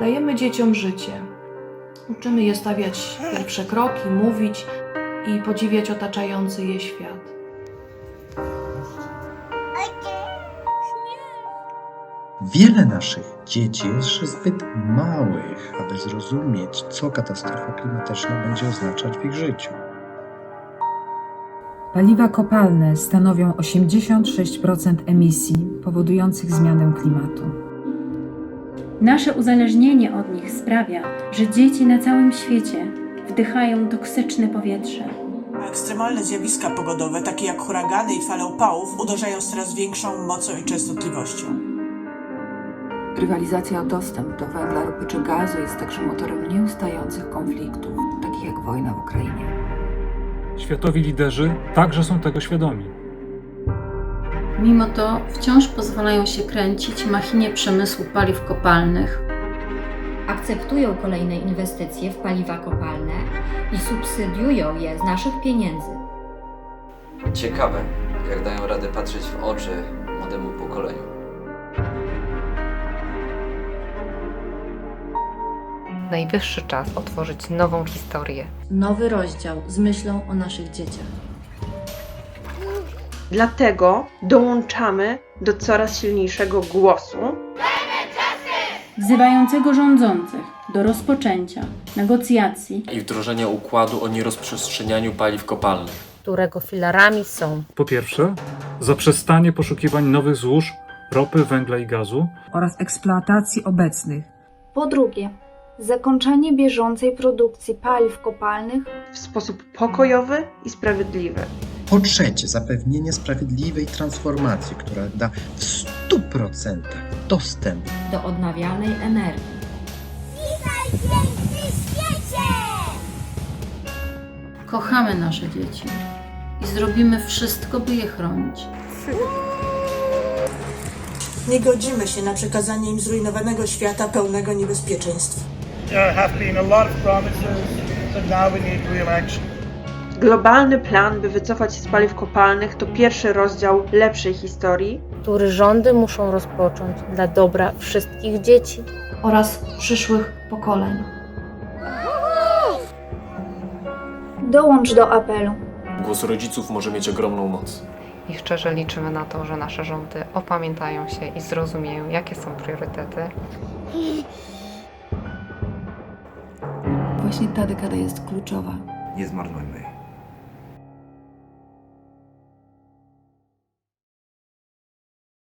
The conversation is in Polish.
Dajemy dzieciom życie. Uczymy je stawiać pierwsze kroki, mówić i podziwiać otaczający je świat. Wiele naszych dzieci jest jeszcze zbyt małych, aby zrozumieć, co katastrofa klimatyczna będzie oznaczać w ich życiu. Paliwa kopalne stanowią 86% emisji powodujących zmianę klimatu. Nasze uzależnienie od nich sprawia, że dzieci na całym świecie wdychają toksyczne powietrze. A Ekstremalne zjawiska pogodowe, takie jak huragany i fale upałów, uderzają z coraz większą mocą i częstotliwością. Rywalizacja o dostęp do węgla, ropy czy gazu jest także motorem nieustających konfliktów, takich jak wojna w Ukrainie. Światowi liderzy także są tego świadomi. Mimo to wciąż pozwalają się kręcić machinie przemysłu paliw kopalnych. akceptują kolejne inwestycje w paliwa kopalne i subsydiują je z naszych pieniędzy. Ciekawe, jak dają radę patrzeć w oczy młodemu pokoleniu. Najwyższy czas otworzyć nową historię. Nowy rozdział z myślą o naszych dzieciach. Dlatego dołączamy do coraz silniejszego głosu, wzywającego rządzących do rozpoczęcia negocjacji i wdrożenia układu o nierozprzestrzenianiu paliw kopalnych. którego filarami są Po pierwsze, zaprzestanie poszukiwań nowych złóż ropy, węgla i gazu. oraz eksploatacji obecnych. Po drugie, zakończenie bieżącej produkcji paliw kopalnych w sposób pokojowy i sprawiedliwy. Po trzecie, zapewnienie sprawiedliwej transformacji, która da w 100% dostęp Do odnawialnej energii. Kochamy nasze dzieci i zrobimy wszystko, by je chronić. Nie godzimy się na przekazanie im zrujnowanego świata pełnego niebezpieczeństw. Globalny plan, by wycofać się z paliw kopalnych, to pierwszy rozdział lepszej historii, który rządy muszą rozpocząć dla dobra wszystkich dzieci. oraz przyszłych pokoleń. dołącz do apelu. Głos rodziców może mieć ogromną moc. I szczerze liczymy na to, że nasze rządy opamiętają się i zrozumieją, jakie są priorytety. Właśnie ta dekada jest kluczowa. Nie zmarnujmy jej.